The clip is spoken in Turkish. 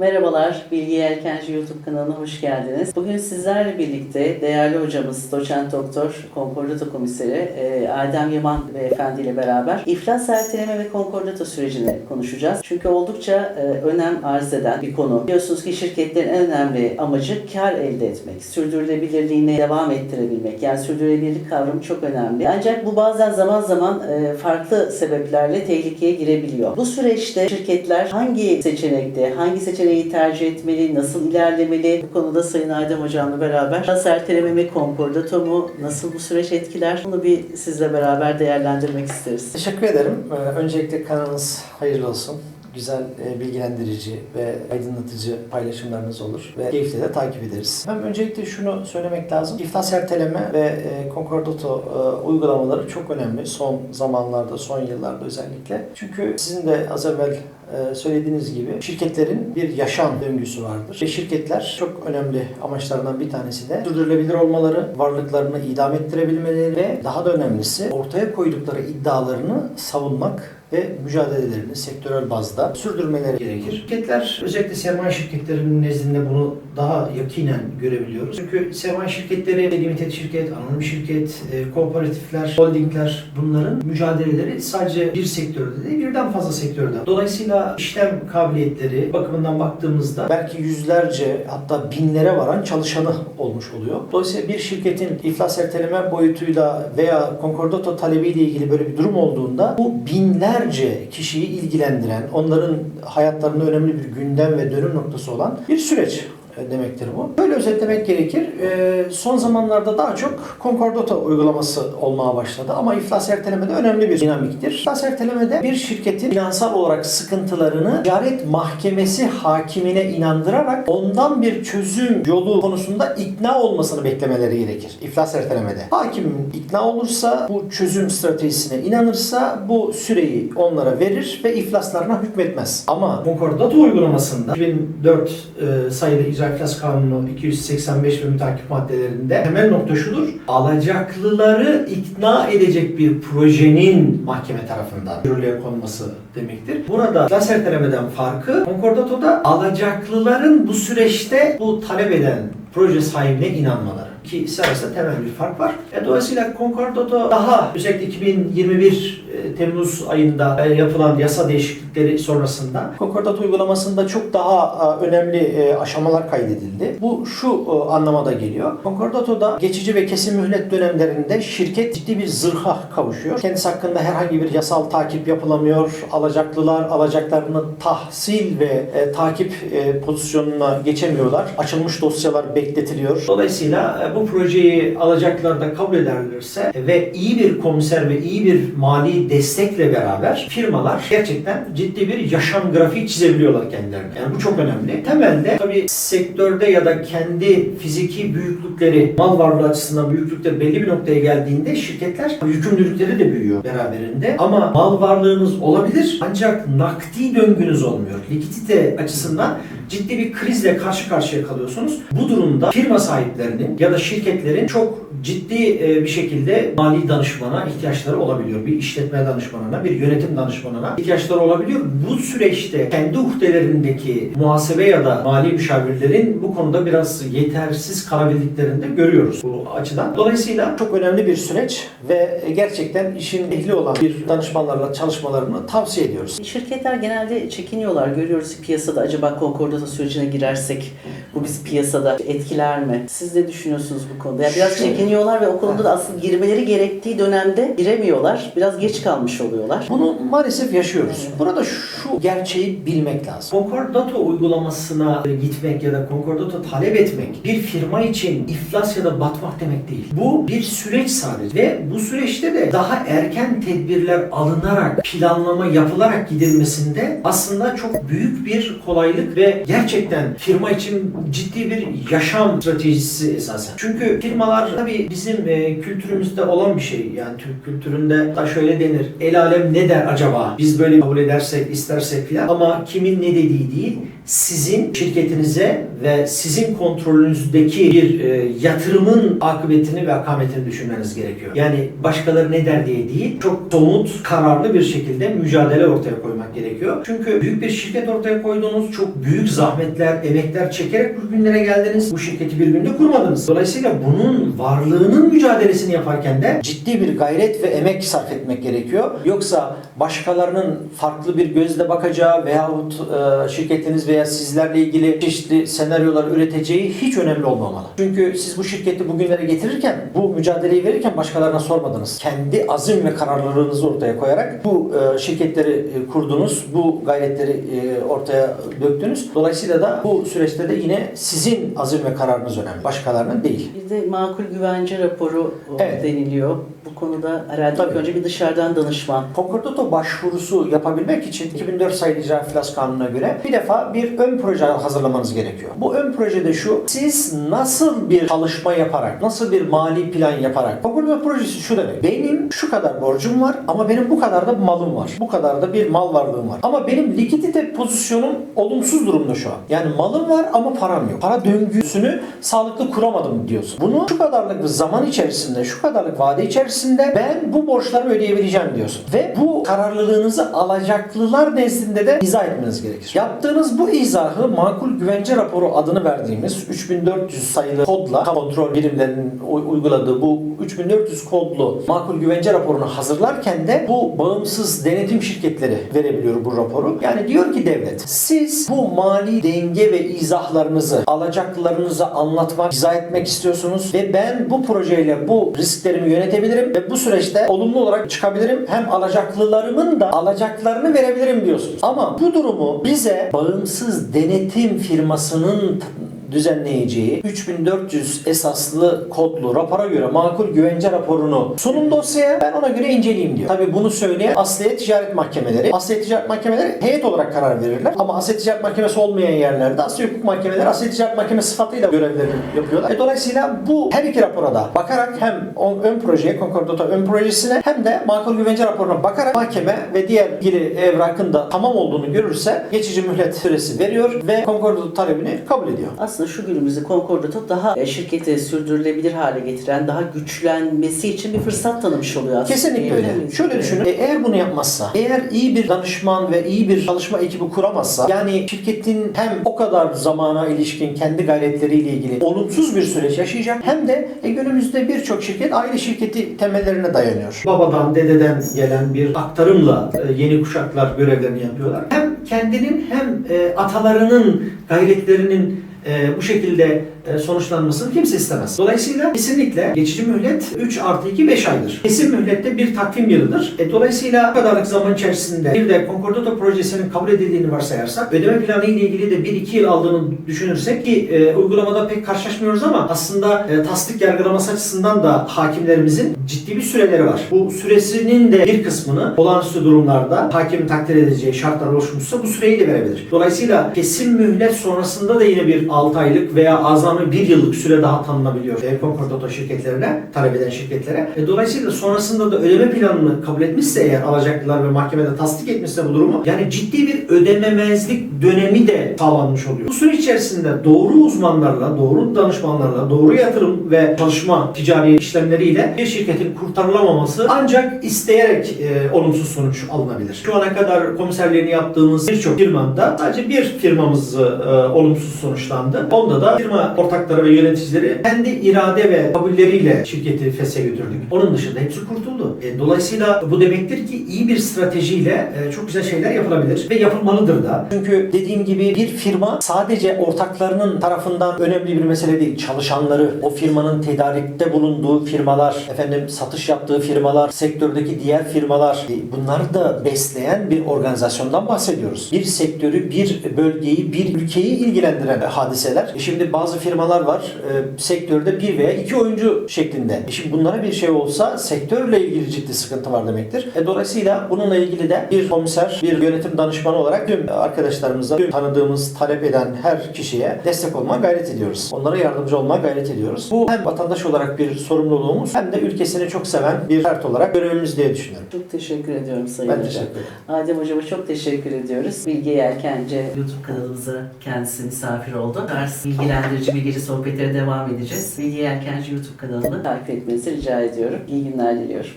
Merhabalar, Bilgi Yelkenci YouTube kanalına hoş geldiniz. Bugün sizlerle birlikte değerli hocamız, doçent doktor, konkordato komiseri e, Adem Yaman beyefendi ile beraber iflas erteleme ve konkordato sürecini konuşacağız. Çünkü oldukça e, önem arz eden bir konu. Biliyorsunuz ki şirketlerin en önemli amacı kar elde etmek, sürdürülebilirliğini devam ettirebilmek. Yani sürdürülebilirlik kavramı çok önemli. Ancak bu bazen zaman zaman e, farklı sebeplerle tehlikeye girebiliyor. Bu süreçte şirketler hangi seçenekte, hangi seçeneği tercih etmeli, nasıl ilerlemeli? Bu konuda Sayın Adem Hocam'la beraber nasıl erteleme mi, konkordato nasıl bu süreç etkiler? Bunu bir sizle beraber değerlendirmek isteriz. Teşekkür ederim. Ee, Öncelikle kanalınız hayırlı olsun. Güzel, e, bilgilendirici ve aydınlatıcı paylaşımlarınız olur ve keyifle de takip ederiz. Hem öncelikle şunu söylemek lazım. İflas erteleme ve e, konkordato e, uygulamaları çok önemli son zamanlarda, son yıllarda özellikle. Çünkü sizin de az evvel e, söylediğiniz gibi şirketlerin bir yaşam döngüsü vardır. Ve şirketler çok önemli amaçlarından bir tanesi de sürdürülebilir olmaları, varlıklarını idame ettirebilmeleri ve daha da önemlisi ortaya koydukları iddialarını savunmak ve mücadelelerini sektörel bazda sürdürmeleri gerekir. Şirketler, özellikle sermaye şirketlerinin nezdinde bunu daha yakinen görebiliyoruz. Çünkü sermaye şirketleri, limited şirket, anonim şirket, e, kooperatifler, holdingler bunların mücadeleleri sadece bir sektörde değil birden fazla sektörde. Dolayısıyla işlem kabiliyetleri bakımından baktığımızda belki yüzlerce hatta binlere varan çalışanı olmuş oluyor. Dolayısıyla bir şirketin iflas erteleme boyutuyla veya konkordato talebiyle ilgili böyle bir durum olduğunda bu binlerce kişiyi ilgilendiren, onların hayatlarında önemli bir gündem ve dönüm noktası olan bir süreç demektir bu. Böyle özetlemek gerekir. E, son zamanlarda daha çok konkordato uygulaması olmaya başladı ama iflas erteleme de önemli bir dinamiktir. İflas ertelemede bir şirketin finansal olarak sıkıntılarını ticaret mahkemesi hakimine inandırarak ondan bir çözüm yolu konusunda ikna olmasını beklemeleri gerekir. İflas ertelemede. Hakim ikna olursa bu çözüm stratejisine inanırsa bu süreyi onlara verir ve iflaslarına hükmetmez. Ama konkordato uygulamasında 2004 e, sayılı İcra İflas Kanunu 285 ve mütakip maddelerinde temel nokta şudur. Alacaklıları ikna edecek bir projenin mahkeme tarafından yürürlüğe konması demektir. Burada iflas ertelemeden farkı konkordatoda alacaklıların bu süreçte bu talep eden proje sahibine inanmaları ki ikisi arasında temel bir fark var. E, dolayısıyla konkordato daha özellikle 2021 e, Temmuz ayında e, yapılan yasa değişiklikleri sonrasında konkordato uygulamasında çok daha e, önemli e, aşamalar kaydedildi. Bu şu e, anlamada geliyor. Konkordatoda geçici ve kesin mühlet dönemlerinde şirket ciddi bir zırha kavuşuyor. Kendisi hakkında herhangi bir yasal takip yapılamıyor. Alacaklılar alacaklarını tahsil ve e, takip e, pozisyonuna geçemiyorlar. Açılmış dosyalar bekletiliyor. Dolayısıyla e, bu projeyi alacaklar da kabul ederlerse ve iyi bir komiser ve iyi bir mali destekle beraber firmalar gerçekten ciddi bir yaşam grafiği çizebiliyorlar kendilerine. Yani bu çok önemli. Temelde tabii sektörde ya da kendi fiziki büyüklükleri, mal varlığı açısından büyüklükleri belli bir noktaya geldiğinde şirketler yükümlülükleri de büyüyor beraberinde. Ama mal varlığınız olabilir ancak nakdi döngünüz olmuyor. Likidite açısından ciddi bir krizle karşı karşıya kalıyorsunuz. Bu durumda firma sahiplerinin ya da şirketlerin çok ciddi e, bir şekilde mali danışmana ihtiyaçları olabiliyor. Bir işletme danışmanına, bir yönetim danışmanına ihtiyaçları olabiliyor. Bu süreçte kendi uhdelerindeki muhasebe ya da mali müşavirlerin bu konuda biraz yetersiz kalabildiklerini de görüyoruz bu açıdan. Dolayısıyla çok önemli bir süreç ve gerçekten işin ehli olan bir danışmanlarla çalışmalarını tavsiye ediyoruz. Şirketler genelde çekiniyorlar. Görüyoruz piyasada acaba konkordato sürecine girersek bu biz piyasada etkiler mi? Siz ne düşünüyorsunuz bu konuda? Ya biraz çekiniyorlar ve o konuda da aslında girmeleri gerektiği dönemde giremiyorlar. Biraz geç kalmış oluyorlar. Bunu maalesef yaşıyoruz. Burada şu gerçeği bilmek lazım. Concordato uygulamasına gitmek ya da Concordato talep etmek bir firma için iflas ya da batmak demek değil. Bu bir süreç sadece ve bu süreçte de daha erken tedbirler alınarak planlama yapılarak gidilmesinde aslında çok büyük bir kolaylık ve gerçekten firma için ciddi bir yaşam stratejisi esasen. Çünkü firmalar tabii bizim e, kültürümüzde olan bir şey. Yani Türk kültüründe da şöyle denir. El alem ne der acaba? Biz böyle kabul edersek, istersek filan. Ama kimin ne dediği değil, sizin şirketinize ve sizin kontrolünüzdeki bir e, yatırımın akıbetini ve akametini düşünmeniz gerekiyor. Yani başkaları ne der diye değil, çok somut, kararlı bir şekilde mücadele ortaya koymak gerekiyor. Çünkü büyük bir şirket ortaya koydunuz, çok büyük zahmetler, emekler çekerek bugünlere geldiniz. Bu şirketi bir günde kurmadınız. Dolayısıyla bunun varlığının mücadelesini yaparken de ciddi bir gayret ve emek sarf etmek gerekiyor. Yoksa başkalarının farklı bir gözle bakacağı veyahut e, şirketiniz veya sizlerle ilgili çeşitli senaryolar üreteceği hiç önemli olmamalı. Çünkü siz bu şirketi bugünlere getirirken, bu mücadeleyi verirken başkalarına sormadınız. Kendi azim ve kararlılığınızı ortaya koyarak bu e, şirketleri e, kurdunuz, bu gayretleri e, ortaya döktünüz. Dolayısıyla da bu süreçte de yine sizin azim ve kararınız önemli. Başkalarının değil. Bir de makul güvence raporu Evet. deniliyor. Bu konuda herhalde Tabii. önce bir dışarıdan danışman. Konkordato başvurusu yapabilmek için 2004 sayılı icra iflas kanununa göre bir defa bir ön proje hazırlamanız gerekiyor. Bu ön projede şu, siz nasıl bir çalışma yaparak, nasıl bir mali plan yaparak, konkordato projesi şu demek, benim şu kadar borcum var ama benim bu kadar da malım var. Bu kadar da bir mal varlığım var. Ama benim likidite pozisyonum olumsuz durumda şu an. Yani malım var ama param yok. Para döngüsünü sağlıklı kuramadım diyorsun. Bunu şu kadarlık bir zaman içerisinde, şu kadarlık vade içerisinde ben bu borçlarımı ödeyebileceğim diyorsun. Ve bu kararlılığınızı alacaklılar nezdinde de izah etmeniz gerekir. Yaptığınız bu izahı makul güvence raporu adını verdiğimiz 3400 sayılı kodla kontrol birimlerinin uy- uyguladığı bu 3400 kodlu makul güvence raporunu hazırlarken de bu bağımsız denetim şirketleri verebiliyor bu raporu. Yani diyor ki devlet siz bu mali denge ve izahlarınızı alacaklılarınıza anlatmak, izah etmek istiyorsunuz ve ben bu projeyle bu risklerimi yönetebilirim ve bu süreçte olumlu olarak çıkabilirim. Hem alacaklılarımın da alacaklarını verebilirim diyorsunuz. Ama bu durumu bize bağımsız denetim firmasının düzenleyeceği 3400 esaslı kodlu rapora göre makul güvence raporunu sunun dosyaya ben ona göre inceleyeyim diyor. Tabi bunu söyleyen Asliye Ticaret Mahkemeleri. Asliye Ticaret Mahkemeleri heyet olarak karar verirler. Ama Asliye Ticaret Mahkemesi olmayan yerlerde Asliye Hukuk Mahkemeleri Asliye Ticaret Mahkemesi sıfatıyla görevlerini yapıyorlar. E, dolayısıyla bu her iki rapora da bakarak hem ön projeye, Concordato ön projesine hem de makul güvence raporuna bakarak mahkeme ve diğer ilgili evrakın da tamam olduğunu görürse geçici mühlet süresi veriyor ve Concordato talebini kabul ediyor. Aslında şu günümüzde Concordato daha e, şirketi sürdürülebilir hale getiren, daha güçlenmesi için bir fırsat tanımış oluyor aslında. Kesinlikle öyle. Şöyle düşünün. e, Eğer bunu yapmazsa, eğer iyi bir danışman ve iyi bir çalışma ekibi kuramazsa, yani şirketin hem o kadar zamana ilişkin kendi gayretleriyle ilgili olumsuz bir süreç yaşayacak hem de e, günümüzde birçok şirket aile şirketi temellerine dayanıyor. Babadan, dededen gelen bir aktarımla e, yeni kuşaklar görevlerini yapıyorlar. Hem kendinin hem e, atalarının gayretlerinin e, bu şekilde sonuçlanmasını kimse istemez. Dolayısıyla kesinlikle geçici mühlet 3 artı 2 5 aydır. Kesin mühlette bir takvim yılıdır. E, dolayısıyla bu kadarlık zaman içerisinde bir de Concordato projesinin kabul edildiğini varsayarsak ödeme planı ile ilgili de 1-2 yıl aldığını düşünürsek ki e, uygulamada pek karşılaşmıyoruz ama aslında e, tasdik yargılaması açısından da hakimlerimizin ciddi bir süreleri var. Bu süresinin de bir kısmını olağanüstü durumlarda hakimin takdir edeceği şartlar oluşmuşsa bu süreyi de verebilir. Dolayısıyla kesin mühlet sonrasında da yine bir 6 aylık veya azami 1 yıllık süre daha tanınabiliyor e, Concordato şirketlerine, talep eden şirketlere. E, dolayısıyla sonrasında da ödeme planını kabul etmişse eğer alacaklılar ve mahkemede tasdik etmişse bu durumu yani ciddi bir ödememezlik dönemi de sağlanmış oluyor. Bu süreç içerisinde doğru uzmanlarla, doğru danışmanlarla, doğru yatırım ve çalışma ticari işlemleriyle bir şirketin kurtarılamaması ancak isteyerek e, olumsuz sonuç alınabilir. Şu ana kadar komiserliğini yaptığımız birçok firmada sadece bir firmamız e, olumsuz sonuçlandı. Onda da firma ortakları ve yöneticileri kendi irade ve kabulleriyle şirketi feshe götürdük. Onun dışında hepsi kurtuldu. E, dolayısıyla bu demektir ki iyi bir stratejiyle e, çok güzel şeyler yapılabilir ve yapılmalıdır da. Çünkü dediğim gibi bir firma sadece ortaklarının tarafından önemli bir mesele değil. Çalışanları, o firmanın tedarikte bulunduğu firmalar, efendim satış yaptığı firmalar, sektördeki diğer firmalar e, bunları da besleyen bir organizasyondan bahsediyoruz. Bir sektörü, bir bölgeyi, bir ülkeyi ilgilendiren hadiseler. E şimdi bazı firmalar var e, sektörde bir veya iki oyuncu şeklinde. E şimdi bunlara bir şey olsa sektörle ilgili ciddi sıkıntı var demektir. E dolayısıyla bununla ilgili de bir komiser, bir yönetim danışmanı olarak tüm arkadaşlarımıza, tüm tanıdığımız, talep eden her kişiye destek olmaya gayret ediyoruz. Onlara yardımcı olmaya gayret ediyoruz. Bu hem vatandaş olarak bir sorumluluğumuz hem de ülkesini çok seven bir fert olarak görevimiz diye düşünüyorum. Çok teşekkür ediyorum Sayın Ben Hocam. teşekkür ederim. Adem Hocama çok teşekkür ediyoruz. Bilge Yelkence YouTube kanalımıza kendisi misafir oldu. Ders bilgilendirici bilgici sohbetlere devam edeceğiz. Bilgi Yelkenci YouTube kanalını takip etmenizi rica ediyorum. İyi günler diliyorum.